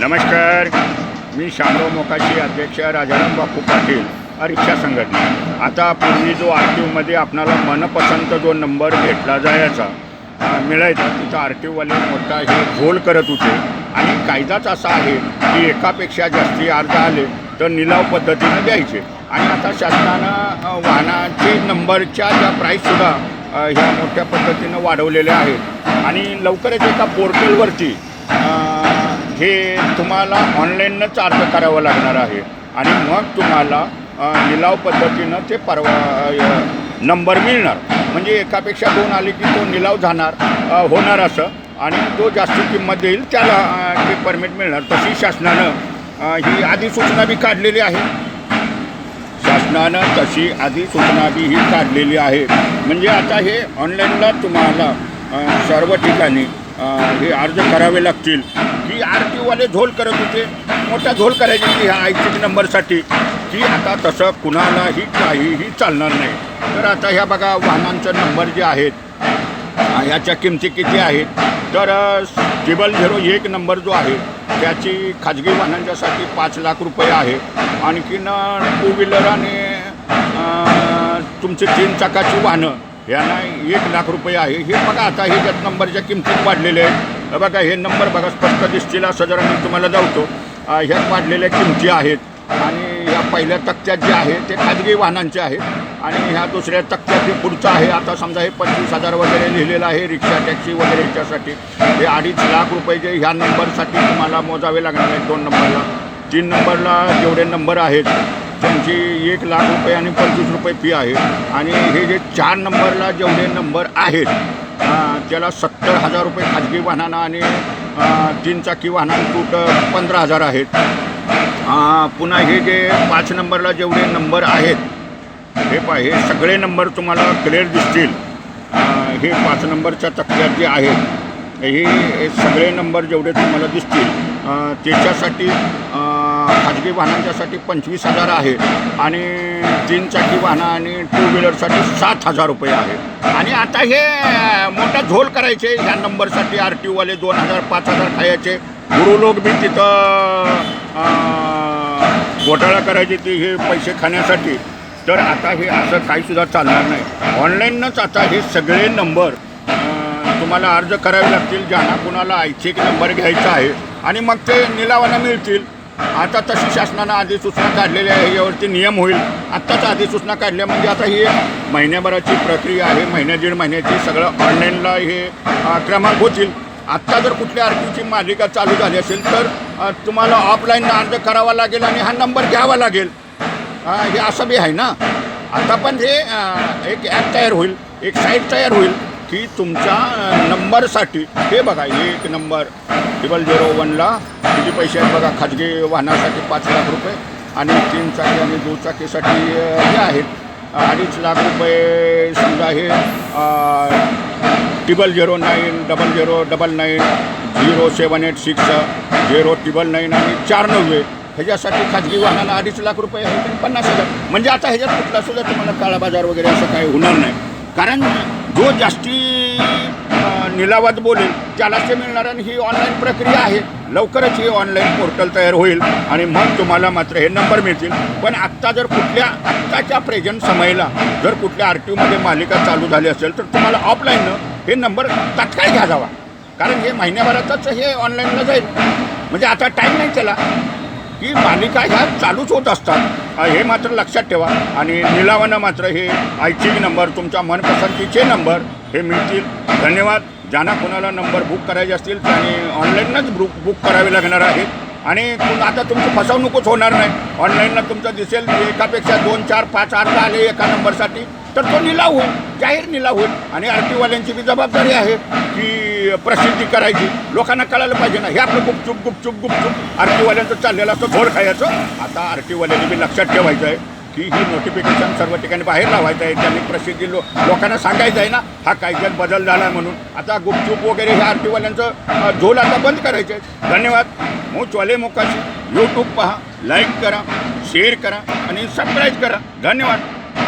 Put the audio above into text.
नमस्कार. मी शामराव मोकाशी अध्यक्ष राजाराम बापू पाटील रिक्षा संघटना. आता पूर्वी जो आर टी ओमध्ये आपणाला मनपसंत जो नंबर भेटला जायचा मिळायचा तिथं आर टी ओवाले मोठा हे झोल करत होते. आणि कायदाच असा आहे की एकापेक्षा जास्ती अर्ज आले तर निलाव पद्धतीनं द्यायचे. आणि आता शासनानं वाहनाचे नंबरच्या ज्या प्राईससुद्धा ह्या मोठ्या पद्धतीनं वाढवलेल्या आहेत. आणि लवकरच एका पोर्टलवरती हे तुम्हाला ऑनलाईनच अर्ज करावं लागणार आहे. आणि मग तुम्हाला लिलाव निलाव पद्धतीनं ते परवा नंबर मिळणार. म्हणजे एकापेक्षा दोन आले की तो निलाव जाणार होणार असं. आणि जो जास्ती किंमत देईल त्याला ते परमिट मिळणार. तशी शासनानं ही अधिसूचना बी काढलेली आहे. शासनानं तशी अधिसूचना बी ही काढलेली आहे. म्हणजे आता हे ऑनलाईनला तुम्हाला सर्व ठिकाणी हे अर्ज करावे लागतील. की आर टीवाले झोल करत होते. मोठा झोल करायची होती ह्या ऐच्छिक नंबरसाठी. की आता तसं कुणालाही काहीही चालणार नाही. तर आता ह्या बघा वाहनांचं नंबर जे आहेत ह्याच्या याच्या किमती किती आहेत? तर ट्रिबल झिरो एक नंबर जो आहे त्याची खाजगी वाहनांच्यासाठी पाच लाख रुपये आहे. आणखीन टू व्हीलर आणि तुमची तीन चाकाची वाहनं यांना एक लाख रुपये आहे. हे बघा आता हे ज्यात नंबरच्या किमतीत वाढलेले आहेत. बघा हे नंबर बघा स्पष्ट दिसतील असं जरा मी तुम्हाला जावतो ह्या ह्यात वाढलेल्या किमती आहेत आणि ह्या पहिल्या तक्त्यात जे आहे ते खाजगी वाहनांचे आहेत. आणि ह्या दुसऱ्या तक्त्यात जे पुढचं आहे आता समजा हे पंचवीस हजार वगैरे लिहिलेलं आहे रिक्षा टॅक्सी वगैरे ह्याच्यासाठी हे अडीच लाख रुपये जे ह्या नंबरसाठी तुम्हाला मोजावे लागणार आहेत दोन नंबरला. तीन नंबरला जेवढे नंबर आहेत त्यांची एक लाख रुपये आणि पंचवीस रुपये फी आहे. आणि हे जे चार नंबरला जेवढे नंबर आहेत ज्याला त्याला सत्तर हजार रुपये खाजगी वाहनांना आणि तीन चाकी वाहनांकूट तूट पंधरा हजार आहेत. पुन्हा हे जे पाच नंबरला जेवढे नंबर आहेत हे पहा हे सगळे नंबर तुम्हाला क्लिअर दिसतील. हे पाच नंबरच्या तक्त्यात जे आहेत हे हे सगळे नंबर जेवढे तुम्हाला दिसतील त्याच्यासाठी खाजगी वाहनांच्यासाठी पंचवीस हजार आहे आणि तीन चाकी वाहनं आणि टू व्हीलरसाठी सात हजार रुपये आहे. आणि आता हे मोठा झोल करायचे ह्या नंबरसाठी आर टी ओवाले दोन हजार पाच हजार खायचे. गुरु लोक बी तिथं घोटाळा करायची ती हे पैसे खाण्यासाठी. तर आता हे असं काहीसुद्धा चालणार नाही. ऑनलाईनच आता हे सगळे नंबर तुम्हाला अर्ज करावे लागतील. ज्यांना कुणाला ऐच्छिक नंबर घ्यायचा आहे. आणि मग ते निलावाला मिळतील. आता तशी शासनानं अधिसूचना काढलेली आहे यावरती नियम होईल. आत्ताच अधिसूचना काढल्या म्हणजे आता ही महिन्याभराची प्रक्रिया आहे महिन्या दीड महिन्याची सगळं ऑनलाईनला हे क्रमांक होतील. आत्ता जर कुठल्या आरटीची मालिका चालू झाली असेल तर तुम्हाला ऑफलाईन अर्ज करावा लागेल आणि हा नंबर घ्यावा लागेल. हे असं बी आहे ना? आता पण हे एक ॲप तयार होईल एक साईट तयार होईल. की तुमच्या नंबरसाठी हे बघा एक नंबर डबल झिरो वनला किती पैसे आहेत बघा खाजगी वाहनासाठी पाच लाख रुपये आणि तीन चाकी आणि दुचाकीसाठी हे आहेत. अडीच लाख रुपये समजा हे triple triple zero nine double zero double nine zero seven eight six zero triple nine आणि चार नव्वे ह्याच्यासाठी खाजगी वाहनाला अडीच लाख रुपये आहे पन्नास हजार. म्हणजे आता ह्याच्यात कुठला सुद्धा तुम्हाला काळा बाजार वगैरे असं काही होणार नाही. कारण जो जास्ती निलावात बोलेल त्यालाच ते मिळणार आणि ही ऑनलाईन प्रक्रिया आहे. लवकरच ही ऑनलाईन पोर्टल तयार होईल आणि मग तुम्हाला मात्र हे नंबर मिळतील. पण आत्ता जर कुठल्या आत्ताच्या प्रेझेंट समयला जर कुठल्या आर टी ओमध्ये मालिका चालू झाली असेल तर तुम्हाला ऑफलाईननं हे नंबर तात्काळ घ्या जावा. कारण हे महिन्याभरातच हे ऑनलाईनला जाईल. म्हणजे आता टाईम नाही त्याला. की मालिका ह्या चालूच होत असतात. हे मात्र लक्षात ठेवा. आणि निलावानं मात्र हे ऐच्छिक नंबर तुमच्या मनपसंतीचे नंबर हे मिळतील. धन्यवाद. ज्यांना कोणाला नंबर बुक करायचे असतील त्यांनी ऑनलाईनच बुक बुक करावे लागणार आहेत आणि तुम- आता तुमची फसवणूकच होणार नाही. ऑनलाईनला तुमचं दिसेल एकापेक्षा दोन चार पाच अर्ज आले एका नंबरसाठी तर तो निलाव होईल. जाहीर निलाव होईल. आणि आर टीवाल्यांची बी जबाबदारी आहे की प्रसिद्धी करायची. लोकांना कळायला पाहिजे ना. हे आपलं गुपचूप गुपचूप गुपचूप आर चाललेलं असतं झोर खायचं. आता आर बी लक्षात ठेवायचं आहे की ही नोटिफिकेशन सर्व ठिकाणी बाहेर लावायचं आहे. त्यांनी प्रसिद्धी लो लोकांना सांगायचं आहे ना हा कायद्यात बदल झाला आहे म्हणून. आता गुपचूप वगैरे हे आर झोल आता बंद करायचं आहे धन्यवाद. मो चोले मोकाशी. यूट्यूब पहा. लाईक करा. शेअर करा. आणि सबस्क्राईब करा. धन्यवाद.